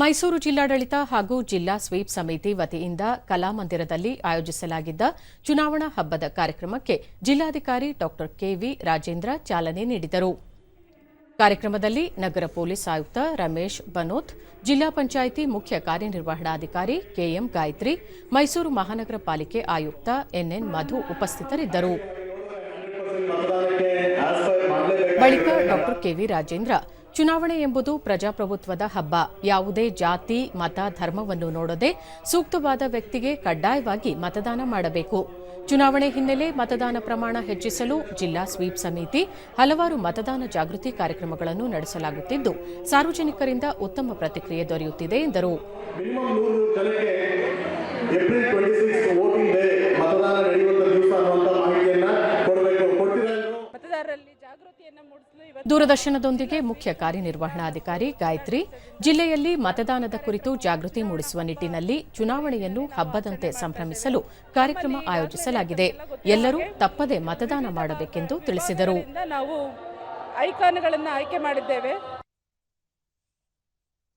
ಮೈಸೂರು ಜಿಲ್ಲಾಡಳಿತ ಹಾಗೂ ಜಿಲ್ಲಾ ಸ್ವೀಪ್ ಸಮಿತಿ ವತಿಯಿಂದ ಕಲಾಮಂದಿರದಲ್ಲಿ ಆಯೋಜಿಸಲಾಗಿದ್ದ ಚುನಾವಣಾ ಹಬ್ಬದ ಕಾರ್ಯಕ್ರಮಕ್ಕೆ ಜಿಲ್ಲಾಧಿಕಾರಿ ಡಾ ಕೆವಿ ರಾಜೇಂದ್ರ ಚಾಲನೆ ನೀಡಿದರು. ಕಾರ್ಯಕ್ರಮದಲ್ಲಿ ನಗರ ಪೊಲೀಸ್ ಆಯುಕ್ತ ರಮೇಶ್ ಬನೋತ್, ಜಿಲ್ಲಾ ಪಂಚಾಯಿತಿ ಮುಖ್ಯ ಕಾರ್ಯನಿರ್ವಹಣಾಧಿಕಾರಿ ಕೆಎಂ ಗಾಯತ್ರಿ, ಮೈಸೂರು ಮಹಾನಗರ ಪಾಲಿಕೆ ಆಯುಕ್ತ ಎನ್ಎನ್ ಮಧು ಉಪಸ್ಥಿತರಿದ್ದರು. ಬಳಿಕ ಡಾ ಕೆವಿ ರಾಜೇಂದ್ರ ಚುನಾವಣೆ ಎಂಬುದು ಪ್ರಜಾಪ್ರಭುತ್ವದ ಹಬ್ಬ. ಯಾವುದೇ ಜಾತಿ, ಮತ, ಧರ್ಮವನ್ನು ನೋಡದೆ ಸೂಕ್ತವಾದ ವ್ಯಕ್ತಿಗೆ ಕಡ್ಡಾಯವಾಗಿ ಮತದಾನ ಮಾಡಬೇಕು. ಚುನಾವಣೆ ಹಿನ್ನೆಲೆ ಮತದಾನ ಪ್ರಮಾಣ ಹೆಚ್ಚಿಸಲು ಜಿಲ್ಲಾ ಸ್ವೀಪ್ ಸಮಿತಿ ಹಲವಾರು ಮತದಾನ ಜಾಗೃತಿ ಕಾರ್ಯಕ್ರಮಗಳನ್ನು ನಡೆಸಲಾಗುತ್ತಿದ್ದು, ಸಾರ್ವಜನಿಕರಿಂದ ಉತ್ತಮ ಪ್ರತಿಕ್ರಿಯೆ ದೊರೆಯುತ್ತಿದೆ ಎಂದರು. ಏಪ್ರಿಲ್ ಮತದಾರರಲ್ಲಿ ಜಾಗೃತಿಯನ್ನು ಮೂಡಿಸಲು ದೂರದರ್ಶನದೊಂದಿಗೆ ಮುಖ್ಯ ಕಾರ್ಯನಿರ್ವಹಣಾಧಿಕಾರಿ ಗಾಯತ್ರಿ. ಜಿಲ್ಲೆಯಲ್ಲಿ ಮತದಾನದ ಕುರಿತು ಜಾಗೃತಿ ಮೂಡಿಸುವ ನಿಟ್ಟಿನಲ್ಲಿ ಚುನಾವಣೆಯನ್ನು ಹಬ್ಬದಂತೆ ಸಂಭ್ರಮಿಸಲು ಕಾರ್ಯಕ್ರಮ ಆಯೋಜಿಸಲಾಗಿದೆ. ಎಲ್ಲರೂ ತಪ್ಪದೆ ಮತದಾನ ಮಾಡಬೇಕೆಂದು ತಿಳಿಸಿದರು. ನಾವು ಐಕಾನ್ಗಳನ್ನು ಆಯ್ಕೆ ಮಾಡಿದ್ದೇವೆ.